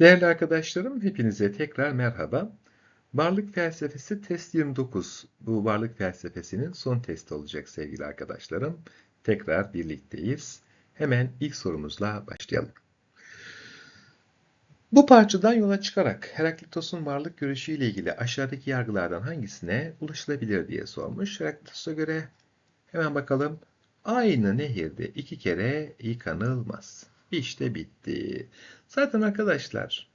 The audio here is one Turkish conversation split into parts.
Değerli arkadaşlarım, hepinize tekrar merhaba. Varlık felsefesi test 29. Bu varlık felsefesinin son testi olacak sevgili arkadaşlarım. Tekrar birlikteyiz. Hemen ilk sorumuzla başlayalım. Bu parçadan yola çıkarak Heraklitos'un varlık görüşü ile ilgili aşağıdaki yargılardan hangisine ulaşılabilir diye sormuş. Heraklitos'a göre hemen bakalım. Aynı nehirde iki kere yıkanılmaz. İşte bitti. Zaten arkadaşlar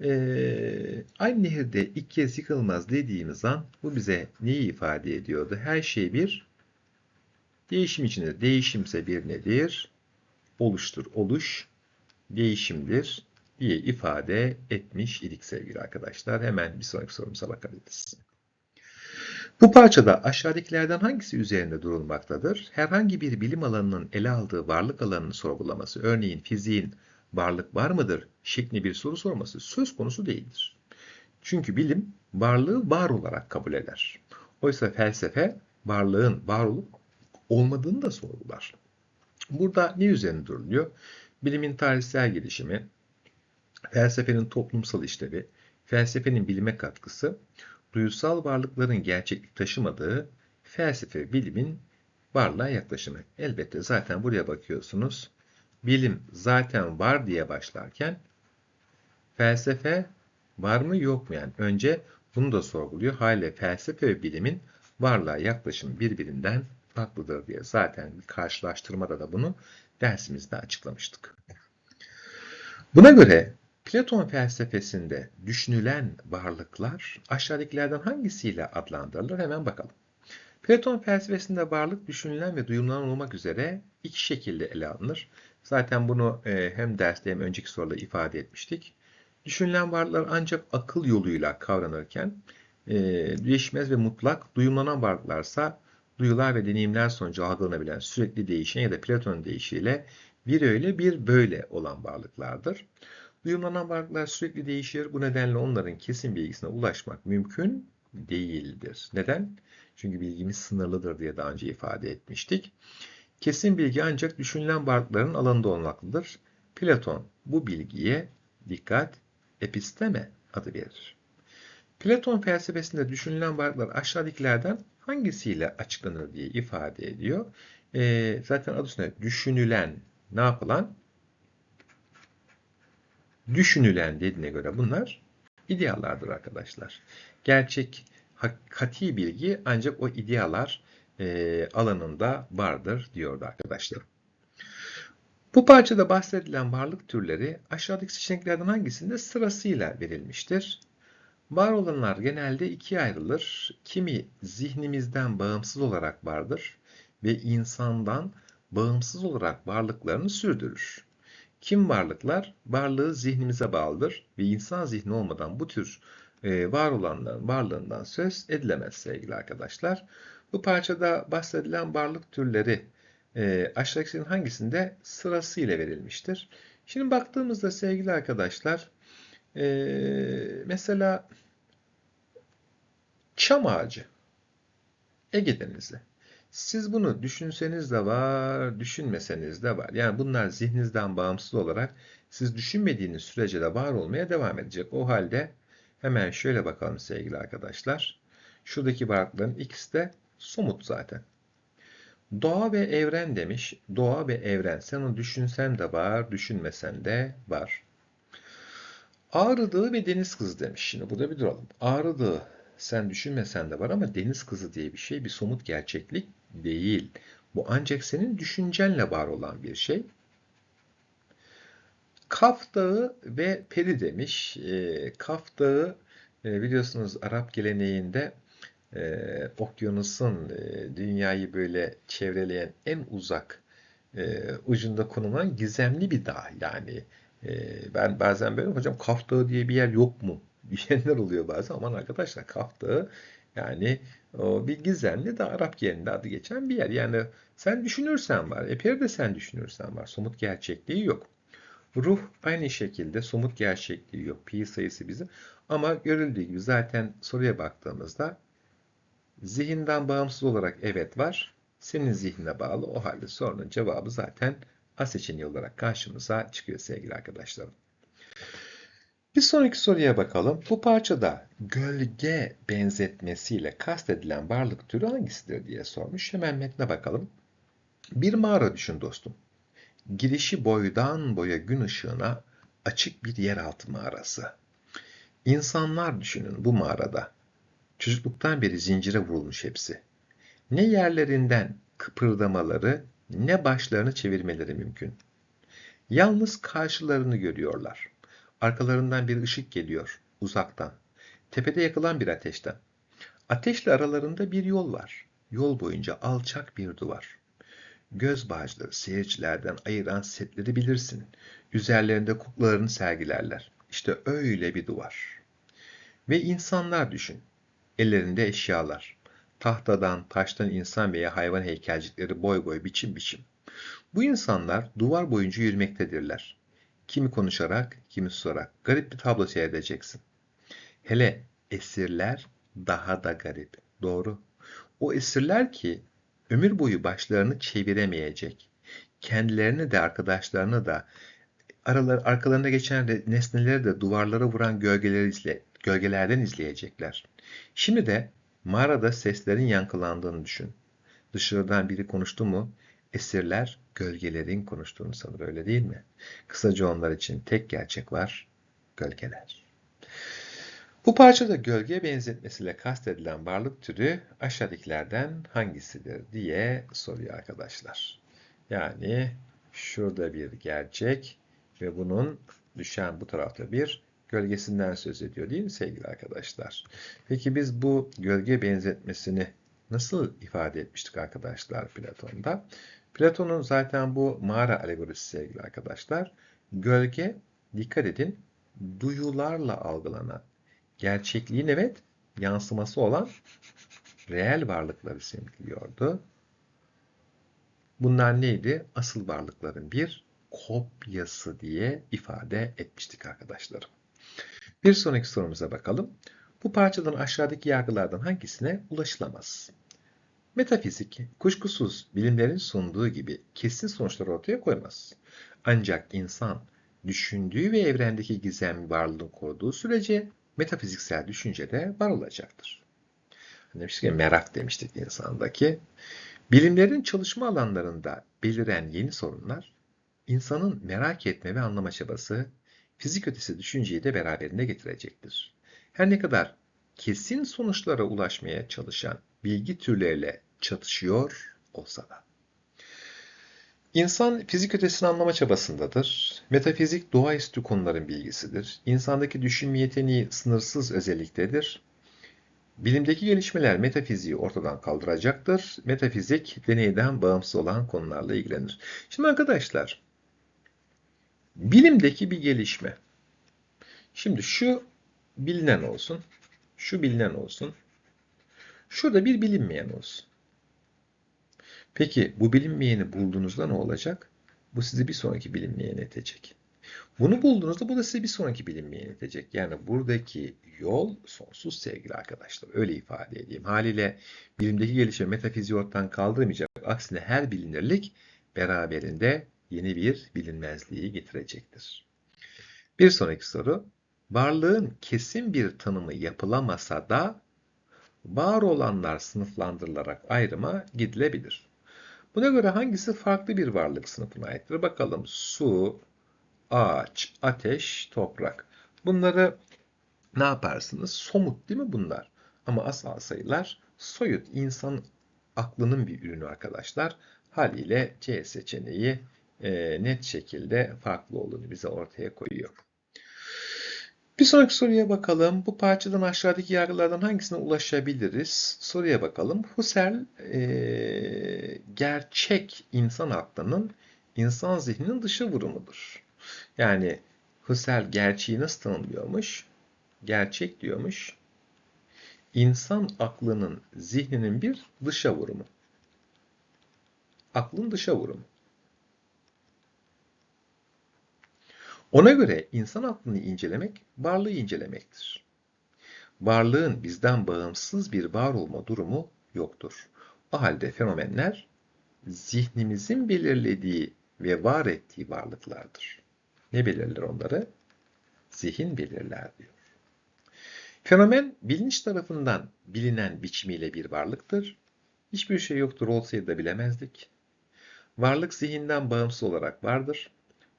eee, aynı nehirde ilk kez yıkılmaz dediğimiz an bu bize neyi ifade ediyordu? Her şey bir değişim içinde. Değişimse bir nedir? Oluştur. Oluş değişimdir diye ifade etmiş idik sevgili arkadaşlar. Hemen bir sonraki sorumuza bakabiliriz. Bu parçada aşağıdakilerden hangisi üzerinde durulmaktadır? Herhangi bir bilim alanının ele aldığı varlık alanını sorgulaması, örneğin fiziğin varlık var mıdır şeklinde bir soru sorması söz konusu değildir. Çünkü bilim varlığı var olarak kabul eder. Oysa felsefe varlığın var olup olmadığını da sorgular. Burada ne üzerine duruluyor? Bilimin tarihsel gelişimi, felsefenin toplumsal işlevi, felsefenin bilime katkısı, duyusal varlıkların gerçeklik taşımadığı felsefe bilimin varlığa yaklaşımı. Elbette zaten buraya bakıyorsunuz. Bilim zaten var diye başlarken felsefe var mı yok mu yani önce bunu da sorguluyor. Hale felsefe ve bilimin varlığa yaklaşım birbirinden farklıdır diye zaten karşılaştırmada da bunu dersimizde açıklamıştık. Buna göre Platon felsefesinde düşünülen varlıklar aşağıdakilerden hangisiyle adlandırılır? Hemen bakalım. Platon felsefesinde varlık düşünülen ve duyumlanan olmak üzere iki şekilde ele alınır. Zaten bunu e, hem derste hem önceki soruda ifade etmiştik. Düşünülen varlıklar ancak akıl yoluyla kavranırken e, değişmez ve mutlak, duyumlanan varlıklarsa duyular ve deneyimler sonucu algılanabilen sürekli değişen ya da Platon deyişiyle bir öyle bir böyle olan varlıklardır. Duyumlanan varlıklar sürekli değişir. Bu nedenle onların kesin bilgisine ulaşmak mümkün değildir. Neden? Çünkü bilgimiz sınırlıdır diye daha önce ifade etmiştik. Kesin bilgi ancak düşünülen varlıkların alanında olmaktadır. Platon bu bilgiye dikkat episteme adı verir. Platon felsefesinde düşünülen varlıklar aşağıdakilerden hangisiyle açıklanır diye ifade ediyor. E, zaten adı üstünde düşünülen, ne yapılan? Düşünülen dediğine göre bunlar ideallardır arkadaşlar. Gerçek, hakikati bilgi ancak o idealar e, alanında vardır diyordu arkadaşlar. Bu parçada bahsedilen varlık türleri aşağıdaki seçeneklerden hangisinde sırasıyla verilmiştir? Var olanlar genelde ikiye ayrılır. Kimi zihnimizden bağımsız olarak vardır ve insandan bağımsız olarak varlıklarını sürdürür. Kim varlıklar? Varlığı zihnimize bağlıdır ve insan zihni olmadan bu tür e, var olanların varlığından söz edilemez sevgili arkadaşlar. Bu parçada bahsedilen varlık türleri e, aşağıdakilerin hangisinde sırasıyla verilmiştir? Şimdi baktığımızda sevgili arkadaşlar e, mesela çam ağacı Ege Denizi. Siz bunu düşünseniz de var, düşünmeseniz de var. Yani bunlar zihninizden bağımsız olarak siz düşünmediğiniz sürece de var olmaya devam edecek. O halde hemen şöyle bakalım sevgili arkadaşlar. Şuradaki varlıkların ikisi de somut zaten. Doğa ve evren demiş. Doğa ve evren. Sen onu düşünsen de var, düşünmesen de var. Ağrı Dağı ve deniz kızı demiş. Şimdi burada bir duralım. Ağrı Dağı sen düşünmesen de var ama deniz kızı diye bir şey bir somut gerçeklik değil. Bu ancak senin düşüncenle var olan bir şey. Kaf Dağı ve Peri demiş. E, Kaf Dağı e, biliyorsunuz Arap geleneğinde e, okyanusun e, dünyayı böyle çevreleyen en uzak ucunda konulan gizemli bir dağ. Yani ben bazen böyle hocam Kaf Dağı diye bir yer yok mu diyenler oluyor bazen. Aman arkadaşlar Kaf yani o bir gizemli de Arap yerinde adı geçen bir yer. Yani sen düşünürsen var. Epey de sen düşünürsen var. Somut gerçekliği yok. Ruh aynı şekilde somut gerçekliği yok. Pi sayısı bizim. Ama görüldüğü gibi zaten soruya baktığımızda zihinden bağımsız olarak evet var. Senin zihnine bağlı. O halde sorunun cevabı zaten A seçeneği olarak karşımıza çıkıyor sevgili arkadaşlarım. Bir sonraki soruya bakalım. Bu parçada gölge benzetmesiyle kastedilen varlık türü hangisidir diye sormuş. Hemen metne bakalım. Bir mağara düşün dostum. Girişi boydan boya gün ışığına açık bir yeraltı mağarası. İnsanlar düşünün bu mağarada. Çocukluktan beri zincire vurulmuş hepsi. Ne yerlerinden kıpırdamaları ne başlarını çevirmeleri mümkün. Yalnız karşılarını görüyorlar. Arkalarından bir ışık geliyor, uzaktan. Tepede yakılan bir ateşten. Ateşle aralarında bir yol var. Yol boyunca alçak bir duvar. Göz bağcıları seyircilerden ayıran setleri bilirsin. Üzerlerinde kuklalarını sergilerler. İşte öyle bir duvar. Ve insanlar düşün. Ellerinde eşyalar. Tahtadan, taştan insan veya hayvan heykelcikleri boy boy biçim biçim. Bu insanlar duvar boyunca yürümektedirler. Kimi konuşarak, kimi susarak. Garip bir tablo seyredeceksin. Hele esirler daha da garip. Doğru. O esirler ki ömür boyu başlarını çeviremeyecek. Kendilerini de arkadaşlarını da aralar, arkalarında geçen nesneleri de duvarlara vuran gölgeleri izle, gölgelerden izleyecekler. Şimdi de mağarada seslerin yankılandığını düşün. Dışarıdan biri konuştu mu esirler gölgelerin konuştuğunu sanır öyle değil mi? Kısaca onlar için tek gerçek var, gölgeler. Bu parçada gölge benzetmesiyle kastedilen varlık türü aşağıdakilerden hangisidir diye soruyor arkadaşlar. Yani şurada bir gerçek ve bunun düşen bu tarafta bir gölgesinden söz ediyor değil mi sevgili arkadaşlar? Peki biz bu gölge benzetmesini nasıl ifade etmiştik arkadaşlar Platon'da? Platon'un zaten bu mağara alegorisi sevgili arkadaşlar. Gölge, dikkat edin, duyularla algılanan, gerçekliğin evet yansıması olan reel varlıkları simgeliyordu. Bunlar neydi? Asıl varlıkların bir kopyası diye ifade etmiştik arkadaşlarım. Bir sonraki sorumuza bakalım. Bu parçadan aşağıdaki yargılardan hangisine ulaşılamaz? Metafizik, kuşkusuz bilimlerin sunduğu gibi kesin sonuçlar ortaya koymaz. Ancak insan düşündüğü ve evrendeki gizemli varlığını koruduğu sürece metafiziksel düşünce de var olacaktır. Demiştik ya merak demiştik insandaki. Bilimlerin çalışma alanlarında beliren yeni sorunlar, insanın merak etme ve anlama çabası, fizik ötesi düşünceyi de beraberinde getirecektir. Her ne kadar kesin sonuçlara ulaşmaya çalışan bilgi türleriyle çatışıyor olsa da. İnsan fizik ötesini anlama çabasındadır. Metafizik doğaüstü konuların bilgisidir. İnsandaki düşünme yeteneği sınırsız özelliktedir. Bilimdeki gelişmeler metafiziği ortadan kaldıracaktır. Metafizik deneyden bağımsız olan konularla ilgilenir. Şimdi arkadaşlar, bilimdeki bir gelişme. Şimdi şu bilinen olsun, şu bilinen olsun, şurada bir bilinmeyen olsun. Peki bu bilinmeyeni bulduğunuzda ne olacak? Bu sizi bir sonraki bilinmeyene itecek. Bunu bulduğunuzda bu da size bir sonraki bilinmeyene itecek. Yani buradaki yol sonsuz sevgili arkadaşlar. Öyle ifade edeyim. Haliyle bilimdeki gelişme metafiziği ortadan kaldırmayacak. Aksine her bilinirlik beraberinde yeni bir bilinmezliği getirecektir. Bir sonraki soru. Varlığın kesin bir tanımı yapılamasa da var olanlar sınıflandırılarak ayrıma gidilebilir. Buna göre hangisi farklı bir varlık sınıfına aittir? Bakalım su, ağaç, ateş, toprak. Bunları ne yaparsınız? Somut değil mi bunlar? Ama asal sayılar soyut insan aklının bir ürünü arkadaşlar. Haliyle C seçeneği e, net şekilde farklı olduğunu bize ortaya koyuyor. Bir sonraki soruya bakalım. Bu parçadan aşağıdaki yargılardan hangisine ulaşabiliriz? Soruya bakalım. Husserl e, gerçek insan aklının insan zihninin dışı vurumudur. Yani Husserl gerçeği nasıl tanımlıyormuş? Gerçek diyormuş. İnsan aklının zihninin bir dışa vurumu. Aklın dışa vurumu. Ona göre insan aklını incelemek, varlığı incelemektir. Varlığın bizden bağımsız bir var olma durumu yoktur. O halde fenomenler zihnimizin belirlediği ve var ettiği varlıklardır. Ne belirler onları? zihin belirler diyor. Fenomen bilinç tarafından bilinen biçimiyle bir varlıktır. Hiçbir şey yoktur olsaydı da bilemezdik. Varlık zihinden bağımsız olarak vardır.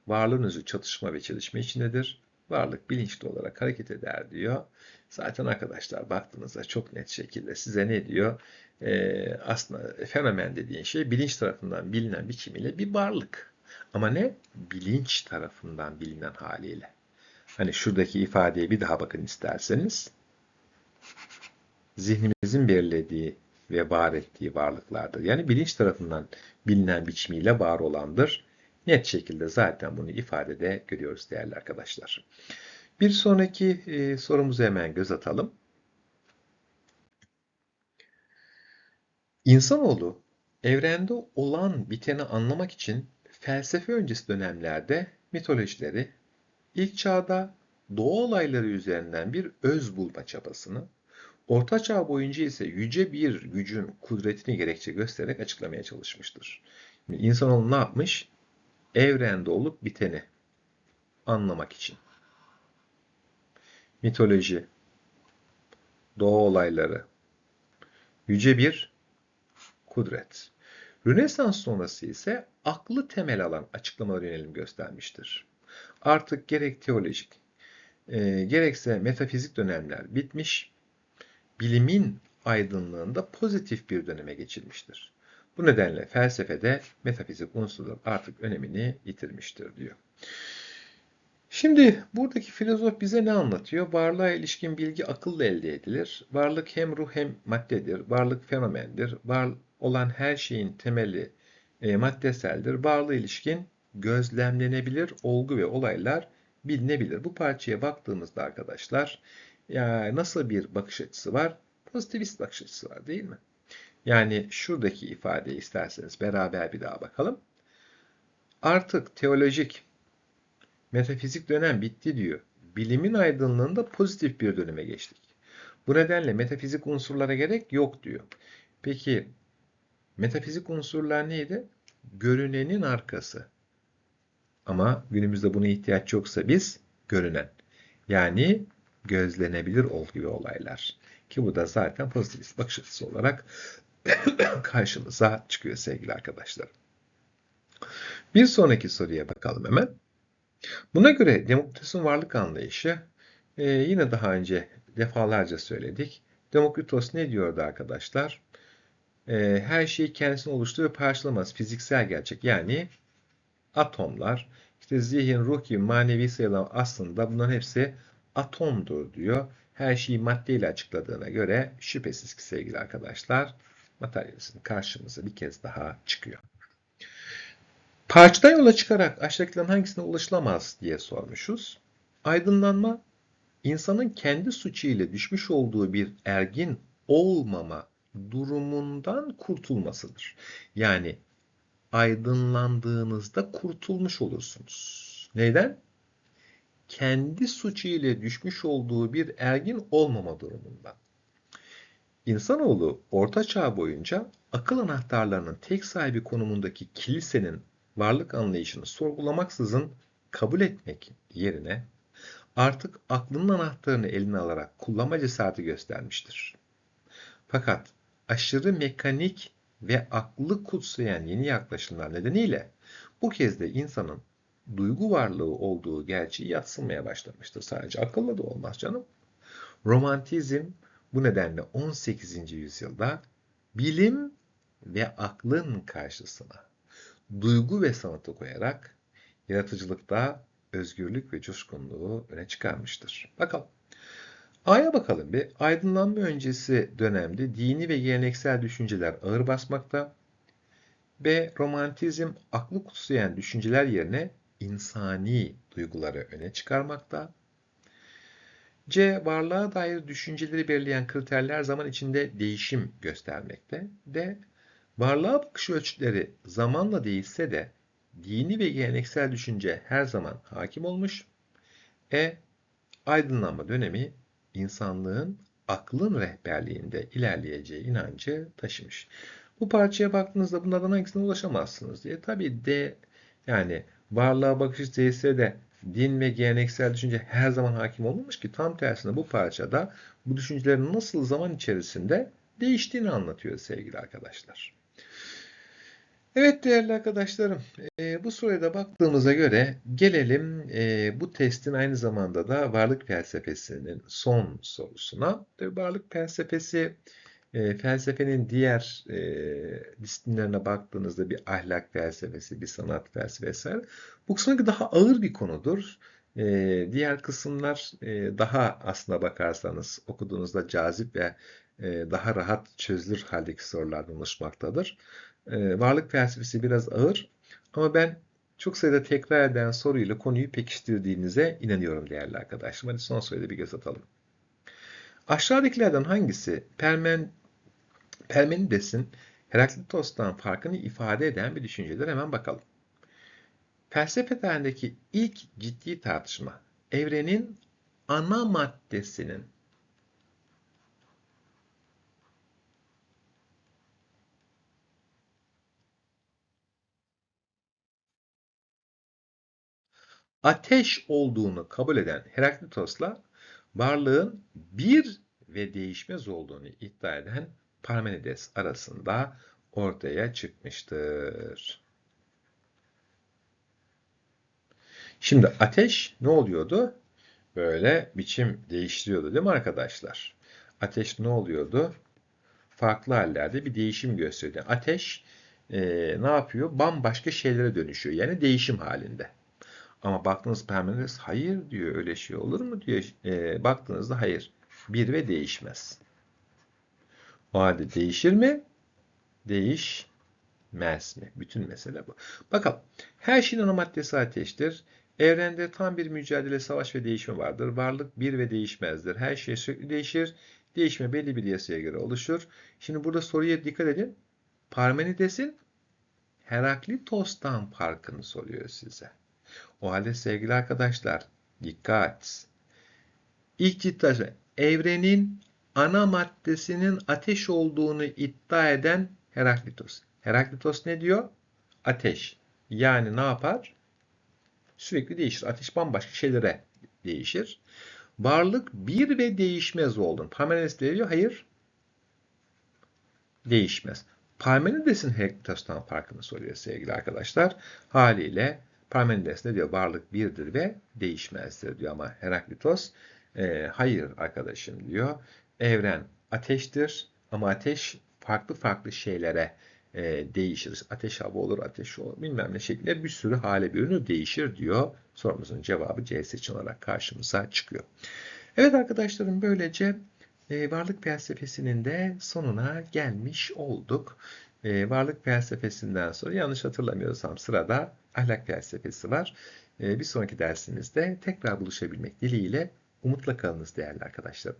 Varlığın özü çatışma ve çelişme içindedir. Varlık bilinçli olarak hareket eder diyor. Zaten arkadaşlar baktığınızda çok net şekilde size ne diyor? Ee, aslında fenomen dediğin şey bilinç tarafından bilinen biçimiyle bir varlık. Ama ne? Bilinç tarafından bilinen haliyle. Hani şuradaki ifadeye bir daha bakın isterseniz. Zihnimizin belirlediği ve var ettiği varlıklardır. Yani bilinç tarafından bilinen biçimiyle var olandır. Net şekilde zaten bunu ifadede görüyoruz değerli arkadaşlar. Bir sonraki e, sorumuza hemen göz atalım. İnsanoğlu evrende olan biteni anlamak için felsefe öncesi dönemlerde mitolojileri, ilk çağda doğa olayları üzerinden bir öz bulma çabasını, Orta Çağ boyunca ise yüce bir gücün kudretini gerekçe göstererek açıklamaya çalışmıştır. İnsanoğlu ne yapmış? Evrende olup biteni anlamak için. Mitoloji, doğa olayları, yüce bir kudret. Rönesans sonrası ise aklı temel alan açıklamalara yönelim göstermiştir. Artık gerek teolojik, e, gerekse metafizik dönemler bitmiş, bilimin aydınlığında pozitif bir döneme geçilmiştir. Bu nedenle felsefede metafizik unsurlar artık önemini yitirmiştir diyor. Şimdi buradaki filozof bize ne anlatıyor? Varlığa ilişkin bilgi akılla elde edilir. Varlık hem ruh hem maddedir. Varlık fenomendir. Var olan her şeyin temeli e, maddeseldir. Varlığa ilişkin gözlemlenebilir olgu ve olaylar bilinebilir. Bu parçaya baktığımızda arkadaşlar ya nasıl bir bakış açısı var? Pozitivist bakış açısı var değil mi? Yani şuradaki ifadeyi isterseniz beraber bir daha bakalım. Artık teolojik, metafizik dönem bitti diyor. Bilimin aydınlığında pozitif bir döneme geçtik. Bu nedenle metafizik unsurlara gerek yok diyor. Peki metafizik unsurlar neydi? Görünenin arkası. Ama günümüzde buna ihtiyaç yoksa biz görünen. Yani gözlenebilir olgu ve olaylar. Ki bu da zaten pozitivist bakış açısı olarak karşımıza çıkıyor sevgili arkadaşlar. Bir sonraki soruya bakalım hemen. Buna göre Demokritos'un varlık anlayışı e, yine daha önce defalarca söyledik. Demokritos ne diyordu arkadaşlar? E, her şeyi kendisini oluşturuyor ve parçalamaz fiziksel gerçek yani atomlar, işte zihin, ruh gibi manevi sayılan aslında bunların hepsi atomdur diyor. Her şeyi maddeyle açıkladığına göre şüphesiz ki sevgili arkadaşlar materyalizm karşımıza bir kez daha çıkıyor. Parçadan yola çıkarak aşağıdakilerin hangisine ulaşılamaz diye sormuşuz. Aydınlanma, insanın kendi suçu ile düşmüş olduğu bir ergin olmama durumundan kurtulmasıdır. Yani aydınlandığınızda kurtulmuş olursunuz. Neden? Kendi suçu ile düşmüş olduğu bir ergin olmama durumundan. İnsanoğlu Orta Çağ boyunca akıl anahtarlarının tek sahibi konumundaki kilisenin varlık anlayışını sorgulamaksızın kabul etmek yerine artık aklının anahtarını eline alarak kullanma cesareti göstermiştir. Fakat aşırı mekanik ve aklı kutsayan yeni yaklaşımlar nedeniyle bu kez de insanın duygu varlığı olduğu gerçeği yatsınmaya başlamıştır. Sadece akılla da olmaz canım. Romantizm bu nedenle 18. yüzyılda bilim ve aklın karşısına duygu ve sanatı koyarak yaratıcılıkta özgürlük ve coşkunluğu öne çıkarmıştır. Bakalım. A'ya bakalım bir. Aydınlanma öncesi dönemde dini ve geleneksel düşünceler ağır basmakta. B. Romantizm aklı kutsayan düşünceler yerine insani duyguları öne çıkarmakta. C. Varlığa dair düşünceleri belirleyen kriterler zaman içinde değişim göstermekte. D. Varlığa bakış ölçütleri zamanla değişse de dini ve geleneksel düşünce her zaman hakim olmuş. E. Aydınlanma dönemi insanlığın aklın rehberliğinde ilerleyeceği inancı taşımış. Bu parçaya baktığınızda bunlardan hangisine ulaşamazsınız diye. Tabii D yani varlığa bakış değilse de din ve geleneksel düşünce her zaman hakim olmamış ki tam tersine bu parçada bu düşüncelerin nasıl zaman içerisinde değiştiğini anlatıyor sevgili arkadaşlar. Evet değerli arkadaşlarım, e, bu soruya da baktığımıza göre gelelim e, bu testin aynı zamanda da varlık felsefesinin son sorusuna. Tabii varlık felsefesi e, felsefenin diğer e, disiplinlerine baktığınızda bir ahlak felsefesi, bir sanat felsefesi Bu kısmı daha ağır bir konudur. E, diğer kısımlar e, daha aslına bakarsanız okuduğunuzda cazip ve e, daha rahat çözülür haldeki sorulardan oluşmaktadır. E, varlık felsefesi biraz ağır ama ben çok sayıda tekrar eden soruyla konuyu pekiştirdiğinize inanıyorum değerli arkadaşlarım. Hadi son soruya bir göz atalım. Aşağıdakilerden hangisi Permen, Permenides'in Heraklitos'tan farkını ifade eden bir düşüncedir? Hemen bakalım. Felsefe tarihindeki ilk ciddi tartışma evrenin ana maddesinin ateş olduğunu kabul eden Heraklitos'la varlığın bir ve değişmez olduğunu iddia eden Parmenides arasında ortaya çıkmıştır. Şimdi ateş ne oluyordu? Böyle biçim değiştiriyordu değil mi arkadaşlar? Ateş ne oluyordu? Farklı hallerde bir değişim gösteriyor. Ateş e, ne yapıyor? Bambaşka şeylere dönüşüyor. Yani değişim halinde. Ama baktığınız Parmenides hayır diyor öyle şey olur mu diyor. E, baktığınızda hayır. Bir ve değişmez. O halde değişir mi? Değişmez mi? Bütün mesele bu. Bakalım. Her şeyin ana maddesi ateştir. Evrende tam bir mücadele, savaş ve değişme vardır. Varlık bir ve değişmezdir. Her şey sürekli değişir. Değişme belli bir yasaya göre oluşur. Şimdi burada soruya dikkat edin. Parmenides'in Heraklitos'tan farkını soruyor size. O halde sevgili arkadaşlar dikkat. İlk ciddi evrenin ana maddesinin ateş olduğunu iddia eden Heraklitos. Heraklitos ne diyor? Ateş. Yani ne yapar? Sürekli değişir. Ateş bambaşka şeylere değişir. Varlık bir ve değişmez oldun. Parmenides diyor hayır değişmez. Parmenides'in Heraklitos'tan farkını soruyor sevgili arkadaşlar. Haliyle Parmenides ne diyor? Varlık birdir ve değişmezdir diyor ama Heraklitos e, hayır arkadaşım diyor. Evren ateştir ama ateş farklı farklı şeylere e, değişir. Ateş hava olur, ateş olur, bilmem ne şekilde bir sürü hale bürünür, değişir diyor. Sorumuzun cevabı C seçeneği olarak karşımıza çıkıyor. Evet arkadaşlarım böylece e, varlık felsefesinin de sonuna gelmiş olduk. E, varlık felsefesinden sonra yanlış hatırlamıyorsam sırada ahlak felsefesi var. E, bir sonraki dersimizde tekrar buluşabilmek dileğiyle umutla kalınız değerli arkadaşlarım.